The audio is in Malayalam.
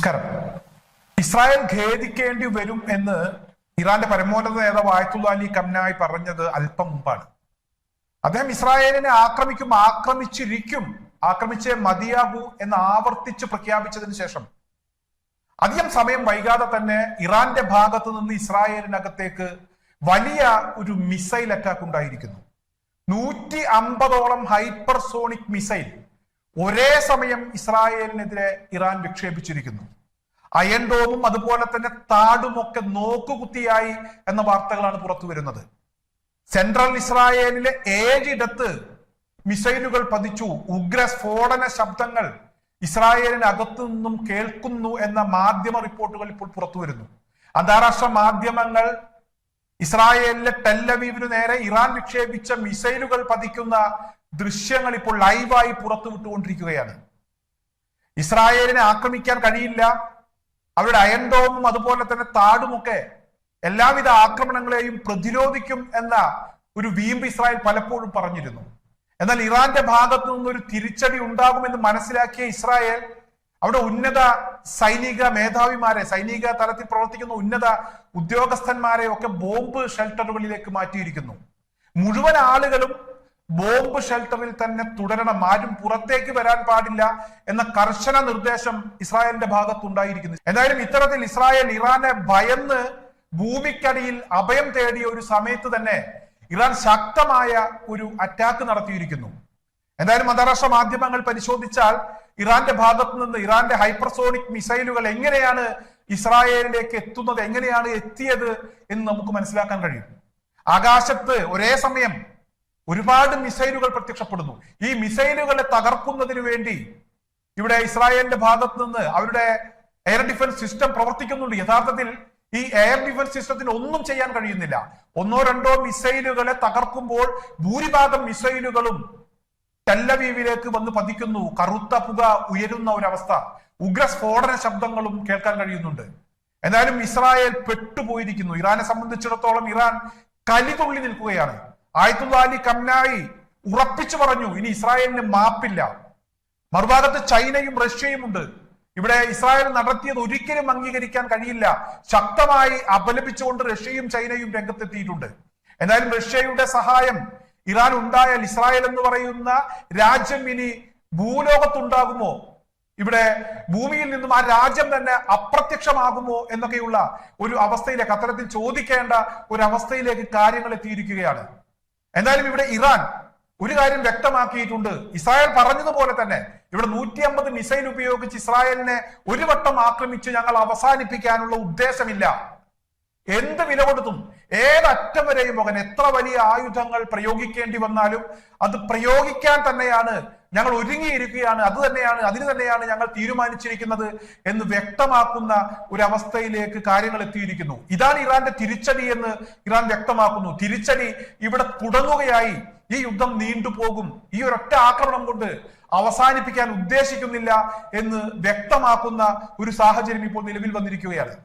നമസ്കാരം. ഇസ്രായേൽ ഖേദിക്കേണ്ടി വരും എന്ന് ഇറാന്റെ പരമോന്നത നേതാവ് ആയത്തുള്ള അലി കംനായി പറഞ്ഞത് അല്പം മുമ്പാണ്. അദ്ദേഹം ഇസ്രായേലിനെ ആക്രമിക്കും ആക്രമിച്ചിരിക്കും ആക്രമിച്ചേ മതിയാകൂ എന്ന് ആവർത്തിച്ച് പ്രഖ്യാപിച്ചതിന് ശേഷം അധികം സമയം വൈകാതെ തന്നെ ഇറാന്റെ ഭാഗത്ത് നിന്ന് ഇസ്രായേലിനകത്തേക്ക് വലിയ ഒരു മിസൈൽ അറ്റാക്ക് ഉണ്ടായിരിക്കുന്നു. നൂറ്റി അമ്പതോളം ഹൈപ്പർസോണിക് മിസൈൽ ഒരേ സമയം ഇസ്രായേലിനെതിരെ ഇറാൻ വിക്ഷേപിച്ചിരിക്കുന്നു. അയൺ ഡോമും അതുപോലെ തന്നെ താടുമൊക്കെ നോക്കുകുത്തിയായി എന്ന വാർത്തകളാണ് പുറത്തു വരുന്നത്. സെൻട്രൽ ഇസ്രായേലിലെ ഏഴിടത്ത് മിസൈലുകൾ പതിച്ചു. ഉഗ്ര സ്ഫോടന ശബ്ദങ്ങൾ ഇസ്രായേലിനകത്തു നിന്നും കേൾക്കുന്നു എന്ന മാധ്യമ റിപ്പോർട്ടുകൾ ഇപ്പോൾ പുറത്തു വരുന്നു. അന്താരാഷ്ട്ര മാധ്യമങ്ങൾ ഇസ്രായേലിലെ ടെല്ലവീവിനു നേരെ ഇറാൻ വിക്ഷേപിച്ച മിസൈലുകൾ പതിക്കുന്ന ദൃശ്യങ്ങൾ ഇപ്പോൾ ലൈവായി പുറത്തുവിട്ടുകൊണ്ടിരിക്കുകയാണ്. ഇസ്രായേലിനെ ആക്രമിക്കാൻ കഴിയില്ല. അവരുടെ അയൺ ഡോമും അതുപോലെ തന്നെ താടുമൊക്കെ എല്ലാവിധ ആക്രമണങ്ങളെയും പ്രതിരോധിക്കും എന്ന ഒരു വീമ്പ് ഇസ്രായേൽ പലപ്പോഴും പറഞ്ഞിരുന്നു. എന്നാൽ ഇറാന്റെ ഭാഗത്തു നിന്നൊരു തിരിച്ചടി ഉണ്ടാകുമെന്ന് മനസ്സിലാക്കിയ ഇസ്രായേൽ അവിടെ ഉന്നത സൈനിക മേധാവിമാരെ സൈനിക തലത്തിൽ പ്രവർത്തിക്കുന്ന ഉന്നത ഉദ്യോഗസ്ഥന്മാരെ ഒക്കെ ബോംബ് ഷെൽട്ടറുകളിലേക്ക് മാറ്റിയിരിക്കുന്നു. മുഴുവൻ ആളുകളും ബോംബ് ഷെൽട്ടറിൽ തന്നെ തുടരണം. ആരും പുറത്തേക്ക് വരാൻ പാടില്ല എന്ന കർശന നിർദ്ദേശം ഇസ്രായേലിന്റെ ഭാഗത്തുണ്ടായിരിക്കുന്നു. എന്തായാലും ഇത്തരത്തിൽ ഇസ്രായേൽ ഇറാനെ ഭയന്ന് ഭൂമിക്കടിയിൽ അഭയം തേടിയ ഒരു സമയത്ത് തന്നെ ഇറാൻ ശക്തമായ ഒരു അറ്റാക്ക് നടത്തിയിരിക്കുന്നു. എന്തായാലും അന്താരാഷ്ട്ര മാധ്യമങ്ങൾ പരിശോധിച്ചാൽ ഇറാന്റെ ഭാഗത്തു നിന്ന് ഇറാന്റെ ഹൈപ്പർസോണിക് മിസൈലുകൾ എങ്ങനെയാണ് ഇസ്രായേലിലേക്ക് എത്തുന്നത് എങ്ങനെയാണ് എത്തിയത് എന്ന് നമുക്ക് മനസ്സിലാക്കാൻ കഴിയും. ആകാശത്ത് ഒരേ സമയം ഒരുപാട് മിസൈലുകൾ പ്രത്യക്ഷപ്പെടുന്നു. ഈ മിസൈലുകളെ തകർക്കുന്നതിന് വേണ്ടി ഇവിടെ ഇസ്രായേലിന്റെ ഭാഗത്ത് നിന്ന് അവരുടെ എയർ ഡിഫൻസ് സിസ്റ്റം പ്രവർത്തിക്കുന്നുണ്ട്. യഥാർത്ഥത്തിൽ ഈ എയർ ഡിഫൻസ് സിസ്റ്റത്തിന് ഒന്നും ചെയ്യാൻ കഴിയുന്നില്ല. ഒന്നോ രണ്ടോ മിസൈലുകളെ തകർക്കുമ്പോൾ ഭൂരിഭാഗം മിസൈലുകളും ടെല്ലവീവിലേക്ക് വന്ന് പതിക്കുന്നു. കറുത്ത പുക ഉയരുന്ന ഒരവസ്ഥ. ഉഗ്ര സ്ഫോടന ശബ്ദങ്ങളും കേൾക്കാൻ കഴിയുന്നുണ്ട്. എന്തായാലും ഇസ്രായേൽ പെട്ടുപോയിരിക്കുന്നു. ഇറാനെ സംബന്ധിച്ചിടത്തോളം ഇറാൻ കലിതുള്ളി നിൽക്കുകയാണ്. ആയത്തുള്ള അലി കംനായി ഉറപ്പിച്ചു പറഞ്ഞു ഇനി ഇസ്രായേലിന് മാപ്പില്ല. മറുഭാഗത്ത് ചൈനയും റഷ്യയും ഉണ്ട്. ഇവിടെ ഇസ്രായേൽ നടത്തിയത് ഒരിക്കലും അംഗീകരിക്കാൻ കഴിയില്ല. ശക്തമായി അപലപിച്ചുകൊണ്ട് റഷ്യയും ചൈനയും രംഗത്തെത്തിയിട്ടുണ്ട്. എന്നാലും റഷ്യയുടെ സഹായം ഇറാൻ ഉണ്ടായാൽ ഇസ്രായേൽ എന്ന് പറയുന്ന രാജ്യം ഇനി ഭൂലോകത്തുണ്ടാകുമോ? ഇവിടെ ഭൂമിയിൽ നിന്നും ആ രാജ്യം തന്നെ അപ്രത്യക്ഷമാകുമോ എന്നൊക്കെയുള്ള ഒരു അവസ്ഥയിലേക്ക് അത്തരത്തിൽ ചോദിക്കേണ്ട ഒരു അവസ്ഥയിലേക്ക് കാര്യങ്ങൾ എത്തിയിരിക്കുകയാണ്. എന്തായാലും ഇവിടെ ഇറാൻ ഒരു കാര്യം വ്യക്തമാക്കിയിട്ടുണ്ട്. ഇസ്രായേൽ പറഞ്ഞതുപോലെ തന്നെ ഇവിടെ നൂറ്റി അമ്പത് മിസൈൽ ഉപയോഗിച്ച് ഇസ്രായേലിനെ ഒരു വട്ടം ആക്രമിച്ച് ഞങ്ങൾ അവസാനിപ്പിക്കാനുള്ള ഉദ്ദേശമില്ല. എന്ത് വില കൊടുത്തും ഏതറ്റം വരെയും മകൻ എത്ര വലിയ ആയുധങ്ങൾ പ്രയോഗിക്കേണ്ടി വന്നാലും അത് പ്രയോഗിക്കാൻ തന്നെയാണ് ഞങ്ങൾ ഒരുങ്ങിയിരിക്കുകയാണ്. അത് തന്നെയാണ് അതിന് തന്നെയാണ് ഞങ്ങൾ തീരുമാനിച്ചിരിക്കുന്നത് എന്ന് വ്യക്തമാക്കുന്ന ഒരു അവസ്ഥയിലേക്ക് കാര്യങ്ങൾ എത്തിയിരിക്കുന്നു. ഇതാണ് ഇറാന്റെ തിരിച്ചടി എന്ന് ഇറാൻ വ്യക്തമാക്കുന്നു. തിരിച്ചടി ഇവിടെ തുടങ്ങുകയായി. ഈ യുദ്ധം നീണ്ടുപോകും. ഈ ഒരൊറ്റ ആക്രമണം കൊണ്ട് അവസാനിപ്പിക്കാൻ ഉദ്ദേശിക്കുന്നില്ല എന്ന് വ്യക്തമാക്കുന്ന ഒരു സാഹചര്യം ഇപ്പോൾ നിലവിൽ വന്നിരിക്കുകയാണ്.